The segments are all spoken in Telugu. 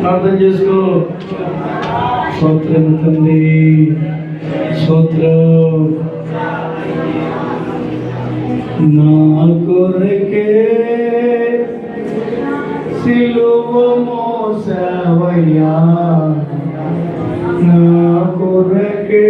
ప్రార్థన చేసుకో. స్తోత్రం తండ్రి స్తోత్రం. నా కొరకే సిలువ మోసవయ్యా. నా కొరకే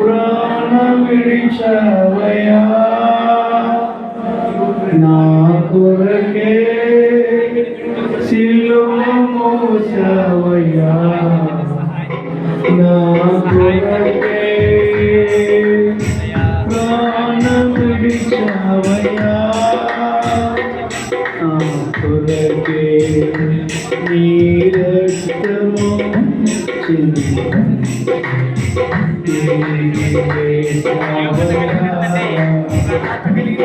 ప్రాణ విడిచవయ్యా. నా కొరకే కొరకే నీ రక్తము ఎక్కడికి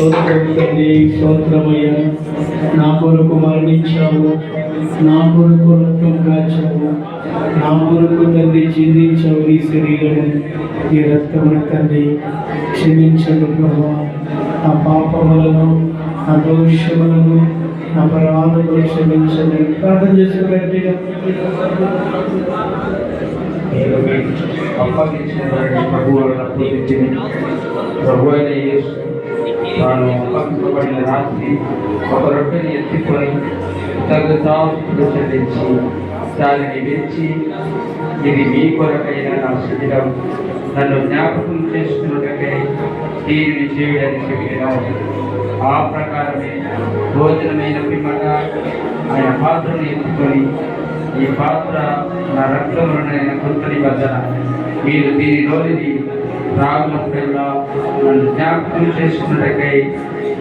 స్తోత్రం తండ్రి స్తోత్రమయ్యా. నా కొరకు మరణించావు నా కొరకు రక్తం కాచావు నా కొరకు తండ్రి చిందించావు నీ శరీరము. ఈ రక్తమున తండ్రి క్షమించండి ప్రభా. నా పాపములను నా దోషములను నా పరాధములు క్షమించండి. ప్రార్థన చేసిన గట్టిగా అప్పగించిన ప్రభువు పూజించింది ప్రభు అయిన తాను అప్పగించబడిన రాత్రి ఒక రొట్టెని ఎత్తుకొని కృతజ్ఞతాస్తుతులు చెల్లించి దానిని విరిచి ఇది మీ కొరకైన నా శరీరం. నన్ను జ్ఞాపకం చేసుకున్నటకై దీనిని చేయడానికి చెప్పిన ఆ ప్రకారమే భోజనమైన పిమ్మట ఆయన పాత్రను ఎత్తుకొని ఈ పాత్ర నా రక్తంలోనైన కృత నిబంధన మీరు దీనిలోనిది రాగునప్పుడల్లా నన్ను జ్ఞాపకం చేసుకున్నటకై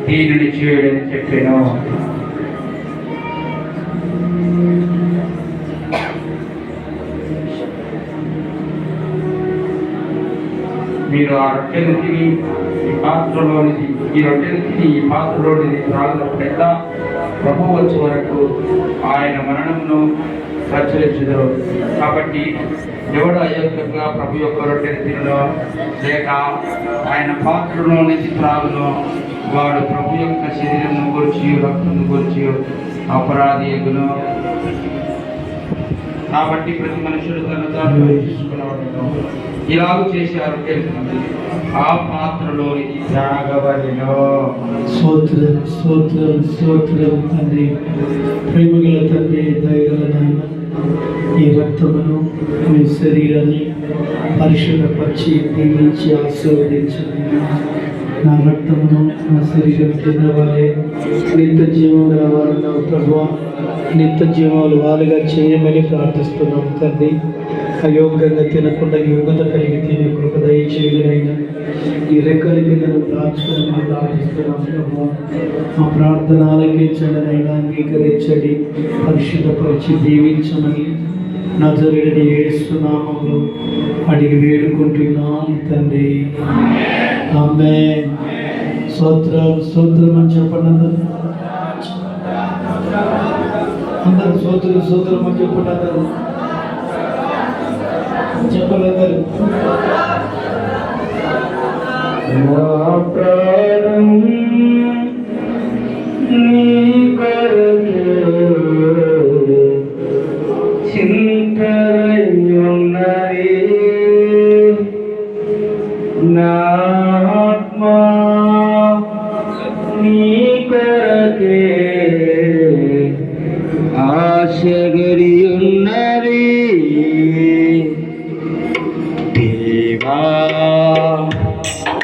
దీనిని చేయడని చెప్పాను. మీరు ఆ రొట్టెను తిని ఈ పాత్రలోనిది ఈ రొట్టెను తిని ఈ పాత్రలోనిది త్రాగినప్పుడల్లా ప్రభు వచ్చే వరకు ఆయన మరణంను ప్రచురించదు కాబట్టి ఎవడు అయోగ్యంగా ప్రభు యొక్క రొట్టెను తినలో లేక ఆయన పాత్రలో నుంచి త్రాగులో వాడు ప్రభు యొక్క శరీరం గురించి రక్తం గురించి అపరాధి ఎగును. కాబట్టి ప్రతి మనుషుడు తన తాను పరీక్షించుకునేవాడు ఇలాగ చేశారు తెలుస్తుంది ఆ పాత్రలోని త్రాగవలెను స్తోత్రం స్తోత్రం స్తోత్రం తండ్రి. ప్రేమగల తండ్రి దయగల నాయన. ఈ రక్తమును మీ శరీరాన్ని పరిశుభ్రపరిచి ప్రేమించి ఆశీర్వదించండి. నా రక్తమును నా శరీరం కింద వారే నిత్య జీవం గల వారు ప్రభు. నిత్య జీవాలు వారుగా చేయమని ప్రార్థిస్తున్నాం తండ్రి. అయోగ్యంగా తినకుండా యోగ్యత కలిగి తినే కృప ఈ రెక్కల కింద దాచుకోమని ప్రార్థిస్తున్నాం మా ప్రార్థన ఆలకించడనైనా అంగీకరించండి పరిశుద్ధపరిచి దీవించమని నజరుడిని ఏడుస్తున్నామంలో అడిగి వేడుకుంటున్నాను తండ్రి. ఆమె స్తోత్రం స్తోత్రం అని చెప్పండి అందరు. అందరూ స్తోత్రం అని చెప్పండి అందరు. చెప్పండి నా ప్రాణం. నీ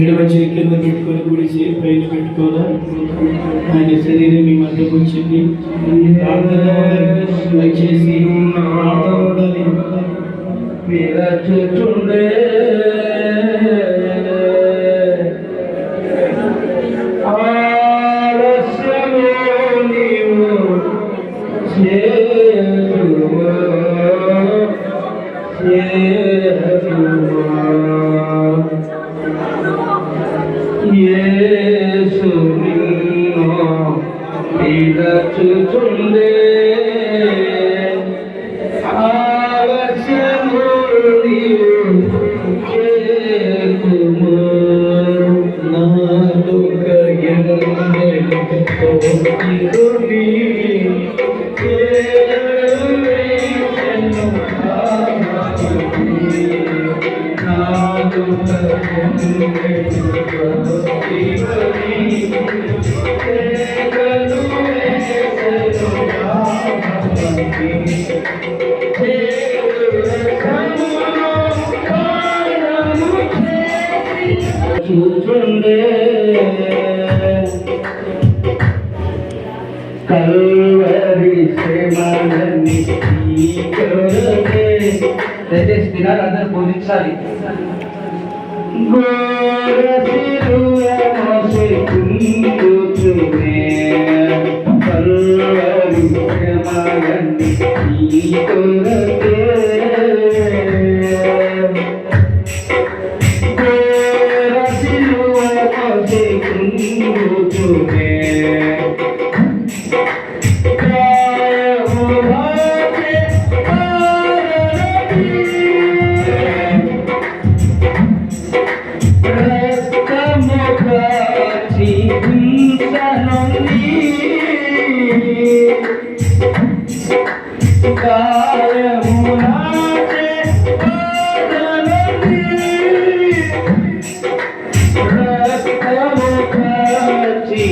ఎడమ చేయి కింద పెట్టుకొని గుడి చేయి పైన పెట్టుకోదా ఆయన శరీరం మీ మధ్యకు వచ్చింది. దయచేసి ప్రార్థన ఉండాలి. యేసు నిన్ను విడచుచుండే కూర్చుండే కల్వరి శ్రమలని దయచేసి వినాలి అందరు బోధించాలి. గోరసి కుందు